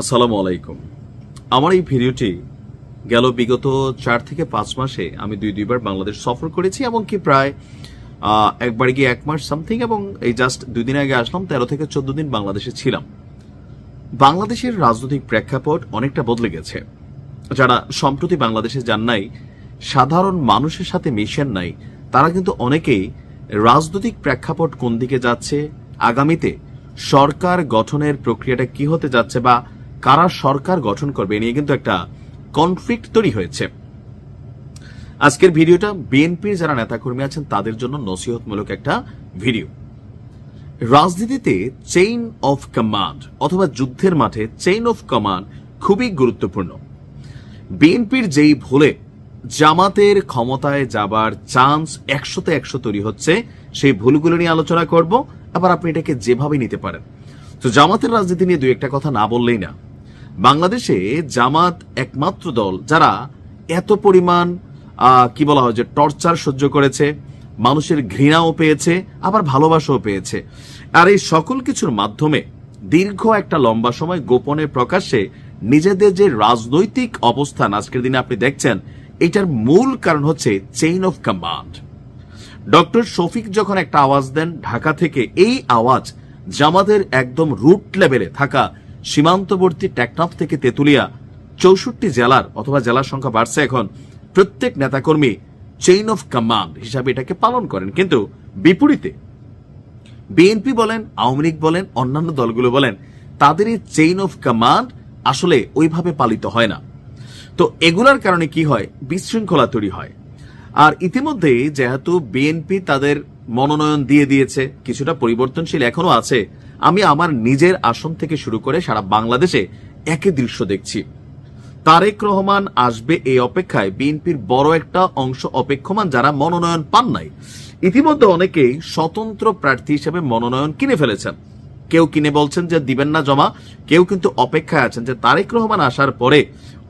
আসসালামু আলাইকুম। আমার এই ভিডিওটি গেল বিগত চার থেকে পাঁচ মাসে আমি দুই দুইবার বাংলাদেশ সফর করেছি, এমনকি প্রায় একবার গিয়ে এক মাস সামথিং এবং এই জাস্ট দুই দিন আগে আসলাম, তেরো থেকে চোদ্দ দিন বাংলাদেশে ছিলাম। বাংলাদেশের রাজনৈতিক প্রেক্ষাপট অনেকটা বদলে গেছে। যারা সম্প্রতি বাংলাদেশে যান নাই, সাধারণ মানুষের সাথে মিশেন নাই, তারা কিন্তু অনেকেই রাজনৈতিক প্রেক্ষাপট কোন দিকে যাচ্ছে, আগামীতে সরকার গঠনের প্রক্রিয়াটা কি হতে যাচ্ছে বা কারা সরকার গঠন করবে নিয়ে কিন্তু একটা কনফ্লিক্ট তৈরি হয়েছে। আজকের ভিডিওটা বিএনপির যারা নেতাকর্মী আছেন, তাদের জন্য নসিহতমূলক একটা ভিডিও। রাজনীতিতে চেইন অফ কমান্ড অথবা যুদ্ধের মাঠে চেইন অফ কমান্ড খুবই গুরুত্বপূর্ণ। বিএনপির যেই ভুলে জামাতের ক্ষমতায় যাবার চান্স একশোতে একশো তৈরি হচ্ছে, সেই ভুলগুলো নিয়ে আলোচনা করব। আবার আপনি এটাকে যেভাবে নিতে পারেন। তো জামাতের রাজনীতি নিয়ে দুই একটা কথা না বললেই না। বাংলাদেশে জামাত একমাত্র দল যারা এত পরিমাণ কি বলা হয় যে টর্চার সহ্য করেছে, মানুষের ঘৃণাও পেয়েছে, আবার ভালোবাসাও পেয়েছে। আর এই সকল কিছুর মাধ্যমে দীর্ঘ একটা লম্বা সময় গোপনে প্রকাশ্যে নিজেদের যে রাজনৈতিক অবস্থান আজকের দিনে আপনি দেখছেন, এটার মূল কারণ হচ্ছে chain of command doctor Shafiq যখন একটা আওয়াজ দেন, ঢাকা থেকে এই আওয়াজ জামাতের একদম রুট লেভেলে থাকা সীমান্তবর্তী টেকনাফ থেকে তেতুলিয়া চৌষট্টি জেলার অথবা জেলার সংখ্যা বাড়ছে এখন। প্রত্যেক নেতাকর্মী চেইন অফ কমান্ড হিসাবে এটাকে পালন করেন। কিন্তু বিপরীতে বিএনপি বলেন, আওয়ামী লীগ বলেন, অন্যান্য দলগুলো বলেন, তাদের এই চেইন অফ কমান্ড আসলে ওইভাবে পালিত হয় না। তো এগুলার কারণে কি হয়? বিশৃঙ্খলা তৈরি হয়। আর ইতিমধ্যে যেহেতু বিএনপি তাদের মনোনয়ন দিয়ে দিয়েছে, কিছুটা পরিবর্তনশীল এখনও আছে, আমি আমার নিজের আসন থেকে শুরু করে সারা বাংলাদেশে একই দৃশ্য দেখছি। তারেক রহমান আসবে এই অপেক্ষায় বিএনপির বড় একটা অংশ অপেক্ষমান যারা মনোনয়ন পান নাই। ইতিমধ্যে অনেকেই স্বতন্ত্র প্রার্থী হিসেবে মনোনয়ন কিনে ফেলেছেন। কেউ কিনে বলছেন যে দিবেন না জমা, কেউ কিন্তু অপেক্ষায় আছেন যে তারেক রহমান আসার পরে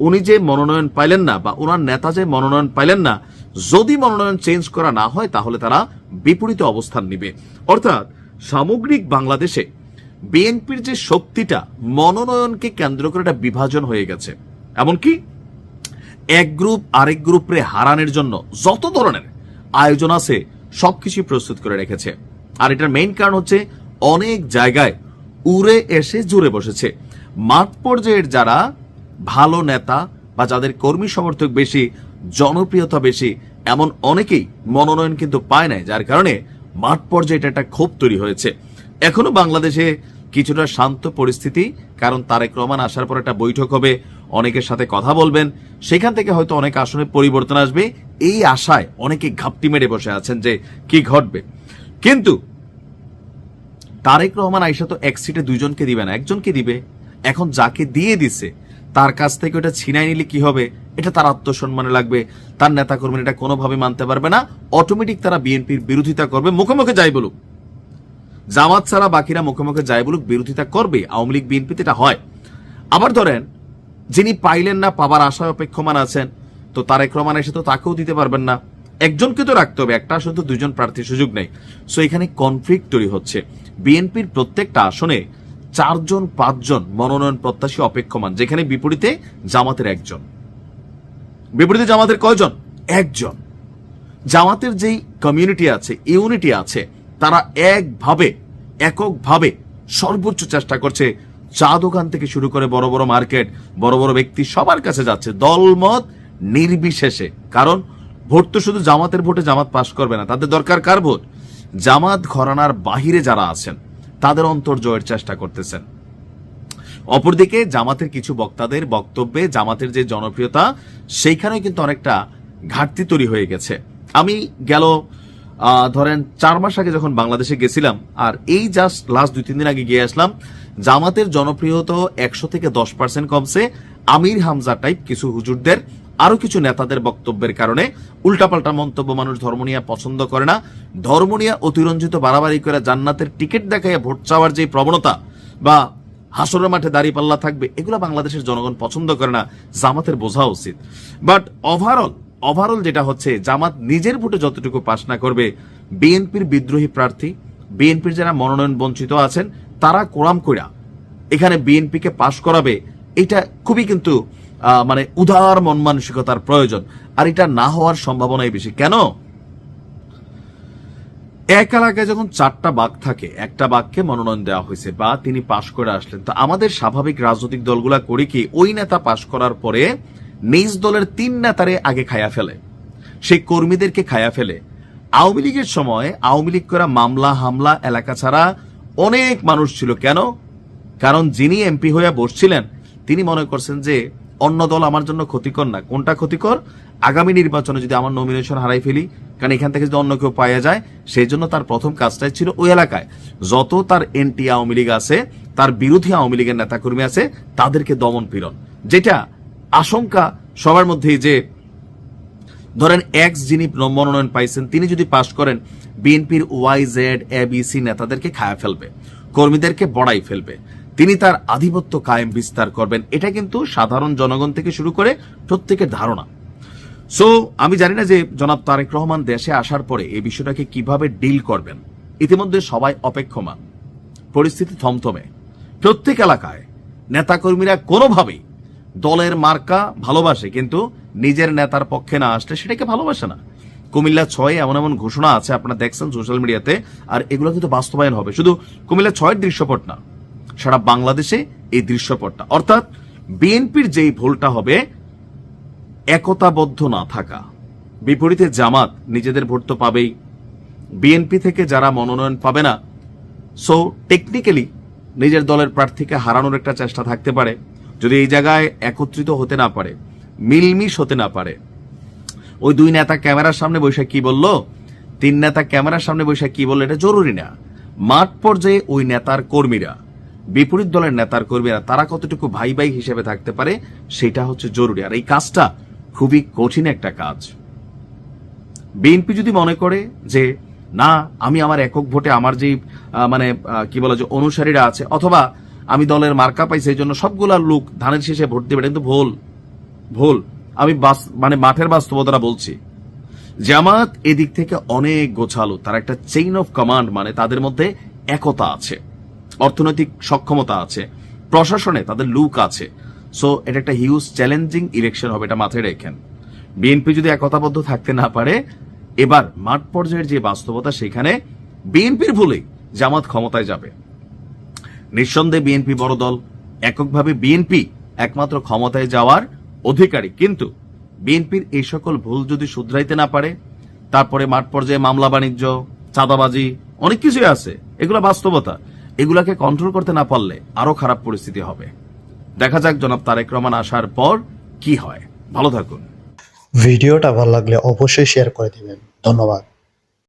উনি যে মনোনয়ন পাইলেন না বা ওনার নেতা যে মনোনয়ন পাইলেন না যদি মনোনয়ন চেঞ্জ করা না হয়, তাহলে তারা বিপরীত অবস্থান নিবে। অর্থাৎ, সামগ্রিক বাংলাদেশে বিএনপির যে শক্তিটা, মনোনয়নকে কেন্দ্র করে একটা বিভাজন হয়ে গেছে। এমনকি, এক গ্রুপ আরেক গ্রুপে হারানোর জন্য যত ধরনের আয়োজন আছে সবকিছু প্রস্তুত করে রেখেছে। আর এটার মেইন কারণ হচ্ছে, অনেক জায়গায় উড়ে এসে জুড়ে বসেছে। মাঠ পর্যায়ের যারা ভালো নেতা বা যাদের কর্মী সমর্থক বেশি জনপ্রিয়তা বেশি, এমন অনেকেই মনোনয়ন কিন্তু পায় নাই, যার কারণে মাঠ পর্যায়ে এটা একটা ক্ষোভ তৈরি হয়েছে। এখনও বাংলাদেশে কিছুটা শান্ত পরিস্থিতি, কারণ তারেক রহমান আসার পর একটা বৈঠক হবে, অনেকের সাথে কথা বলবেন, সেখান থেকে হয়তো অনেক আসনে পরিবর্তন আসবে, এই আশায় অনেকে ঘাপটি মেরে বসে আছেন যে কি ঘটবে। কিন্তু তারেক রহমান আইসা তো এক সিটে দুইজনকে দিবে না, একজনকে দিবে, এখন যাকে দিয়ে দিছে তার কাছ থেকে ওটা ছিনাই নিলে কি হবে? এটা তার আত্মসম্মানে লাগবে। তার নেতাকর্মী এটা কোনোভাবে মানতে পারবে না। অটোমেটিক তারা বিএনপির বিরোধিতা করবে। মুখে মুখে যাই বলুক। জামাত ছাড়া বাকিরা মুখে মুখে যাই বলুক, বিরোধিতা করবে। আওয়ামী লীগ, বিএনপিতে এটা হয়। আবার ধরেন, যিনি পাইলেন না, পাবার আশায় অপেক্ষমান আছেন, তো তারেক রহমান এসে তো তাকেও দিতে পারবেন না। একজনকে তো রাখতে হবে। একটা আসলে তো দুজন প্রার্থীর সুযোগ নেই। সো এখানে কনফ্লিক্ট তৈরি হচ্ছে। বিএনপির প্রত্যেকটা আসনে চারজন, পাঁচজন মনোনয়ন প্রত্যাশী অপেক্ষমান, যেখানে বিপরীতে জামাতের একজন। বিপরীতে জামাতের কয়জন? একজন। জামাতের যেই কমিউনিটি আছে ইউনিটি আছে, তারা একভাবে, এককভাবে সর্বোচ্চ চেষ্টা করছে চা দোকান থেকে শুরু করে বড় বড় মার্কেট, বড় বড় ব্যক্তি সবার কাছে যাচ্ছে, দলমত নির্বিশেষে। কারণ ভোট তো শুধু জামাতের ভোটে জামাত পাশ করবে না, তাদের দরকার কার ভোট? জামাত ঘরানার বাহিরে যারা আছেন তাদের অন্তর জয়ের চেষ্টা করতেছেন। অপরদিকে জামাতের কিছু বক্তাদের বক্তব্যে জামাতের যে জনপ্রিয়তা, সেইখানেও কিন্তু অনেকটা ঘাটতি তৈরি হয়ে গেছে। আমি গেল ধরেন চার মাস আগে যখন বাংলাদেশে গেছিলাম, আর এই জাস্ট লাস্ট দুই, তিন দিন আগে গিয়ে আসলাম, জামাতের জনপ্রিয়তা একশো থেকে দশ পার্সেন্ট কমছে। আমির হামজা টাইপ কিছু হুজুরদের আরও কিছু নেতাদের বক্তব্যের কারণে উল্টাপাল্টা মন্তব্য মানুষ ধর্ম নিয়ে পছন্দ করে না। ধর্ম নিয়ে অতিরঞ্জিত বাড়াবাড়ি করে জান্নাতের টিকিট দেখাইয়া ভোট চাওয়ার যে প্রবণতা বা হাসরের মাঠে দাঁড়িয়ে পাল্লা থাকবে, এগুলো বাংলাদেশের জনগণ পছন্দ করে না। জামাতের বোঝা উচিত। বাট ওভারঅল ওভারঅল যেটা হচ্ছে, জামাত নিজের ভোটে যতটুকু পাশ না করবে, বিএনপির বিদ্রোহী প্রার্থী, বিএনপির যারা মনোনয়ন বঞ্চিত আছেন, তারা কোরাম কইরা এখানে বিএনপিকে পাশ করাবে, এটা খুবই কিন্তু মানে উদার মন মানসিকতার প্রয়োজন। আর এটা না হওয়ার সম্ভাবনাই বেশি। কেন? এক এলাকায় যখন চারটা বাঘ থাকে, একটা বাঘকে মনোনয়ন দেওয়া হয়েছে বা তিনি পাশ করে আসলেন। তো আমাদের স্বাভাবিক রাজনৈতিক দলগুলা করে কি, ওই নেতা পাশ করার পরে নিজ দলের তিন নেতারে আগে খায়া ফেলে। সেই কর্মীদেরকে খায়া ফেলে। আওয়ামী লীগের সময় আওয়ামী লীগ করা মামলা, হামলা, এলাকা ছাড়া অনেক মানুষ ছিল। কেন? কারণ যিনি এমপি হয়ে বসছিলেন, তিনি মনে করছেন যে অন্য দল আমার জন্য ক্ষতিকর না। কোনটা ক্ষতিকর? আগামী নির্বাচনে যদি আমার নমিনেশন হারাই ফেলি, কারণ এখান থেকে যদি অন্য কেউ পাওয়া যায়, সেই জন্য তার প্রথম কাজটাই ছিল ওই এলাকায়। যত তার এনটি আওয়ামী লীগ আছে, তার বিরোধী আওয়ামী লীগের নেতাকর্মী আছে, তাদেরকে দমন পীড়ন। যেটা আশঙ্কা সবার মধ্যেই যে, ধরেন এক্স যিনি মনোনয়ন পাইছেন, তিনি যদি পাশ করেন, বিএনপির Y Z A B C নেতাদেরকে খায়া ফেলবে, কর্মীদেরকে বড়াই ফেলবে। তিনি তার আধিপত্য কায়েম বিস্তার করবেন। এটা কিন্তু সাধারণ জনগণ থেকে শুরু করে প্রত্যেকের ধারণা। সো আমি জানি না যে জনাব তারেক রহমান দেশে আসার পরে এই বিষয়টাকে কীভাবে ডিল করবেন। ইতিমধ্যে সবাই অপেক্ষমান। পরিস্থিতি থমথমে। প্রত্যেক এলাকায় নেতাকর্মীরা কোনোভাবেই দলের মার্কা ভালোবাসে, কিন্তু নিজের নেতার পক্ষে না আসলে সেটাকে ভালোবাসে না। কুমিল্লা ছয়ে এমন এমন ঘোষণা আছে, আপনারা দেখছেন সোশ্যাল মিডিয়াতে, আর এগুলো কিন্তু বাস্তবায়ন হবে। শুধু কুমিল্লা ছয়ের দৃশ্যপট না সারা বাংলাদেশে এই দৃশ্যপটটা। অর্থাৎ বিএনপির যেই ভুলটা হবে, একতাবদ্ধ না থাকা। বিপরীতে জামাত নিজেদের ভোট তো পাবেই। বিএনপি থেকে যারা মনোনয়ন পাবে না সো টেকনিক্যালি নিজের দলের প্রার্থীকে হারানোর একটা চেষ্টা থাকতে পারে। যদি এই জায়গায় একত্রিত হতে না পারে, মিলমিশ হতে না পারে, ওই দুই নেতা ক্যামেরার সামনে বসে কি বলল, তিন নেতা ক্যামেরার সামনে বসে কি বলল, এটা জরুরি না। মাঠ পর্যায়ে ওই নেতার কর্মীরা বিপরীত দলের নেতার কর্মীরা তারা কতটুকু ভাই ভাই হিসেবে থাকতে পারে, সেটা হচ্ছে জরুরি। আর এই কাজটা খুবই কঠিন একটা কাজ। বিএনপি যদি মনে করে যে, না, আমি আমার একক ভোটে আমার যে মানে কি বলা যে, অনুসারীরা আছে, অথবা আমি দলের মার্কা পাই, সেই জন্য সবগুলা লোক ধানের শেষে ভোট দেবে কিন্তু ভুল। ভুল। আমি মানে মাঠের বাস্তবতাটা বলছি। জামাত এদিক থেকে অনেক গোছালো, তার একটা চেইন অফ কমান্ড মানে তাদের মধ্যে একতা আছে। অর্থনৈতিক সক্ষমতা আছে, প্রশাসনে তাদের লুক আছে। সো এটা একটা হিউজ চ্যালেঞ্জিং ইলেকশন হবে, এটা মাথায় রেখেন। বিএনপি যদি একতাবদ্ধ থাকতে না পারে, এবার মাঠ পর্যায়ের যে বাস্তবতা, সেখানে বিএনপির ভুলেই জামাত ক্ষমতায় যাবে। নিঃসন্দেহে বিএনপি বড় দল, এককভাবে বিএনপি একমাত্র ক্ষমতায় যাওয়ার অধিকারী। কিন্তু বিএনপির এই সকল ভুল যদি শুধরাইতে না পারে, তারপরে মাঠ পর্যায়ে মামলা বাণিজ্য, চাঁদাবাজি, অনেক কিছুই আছে, এগুলো বাস্তবতা। এগুলাকে কন্ট্রোল করতে না পারলে আরও খারাপ পরিস্থিতি হবে। দেখা যাক জনাব তারেক রহমান আসার পর কি হয়। ভালো থাকুন। ভিডিওটা ভালো লাগলে অবশ্যই শেয়ার করে দিবেন। ধন্যবাদ।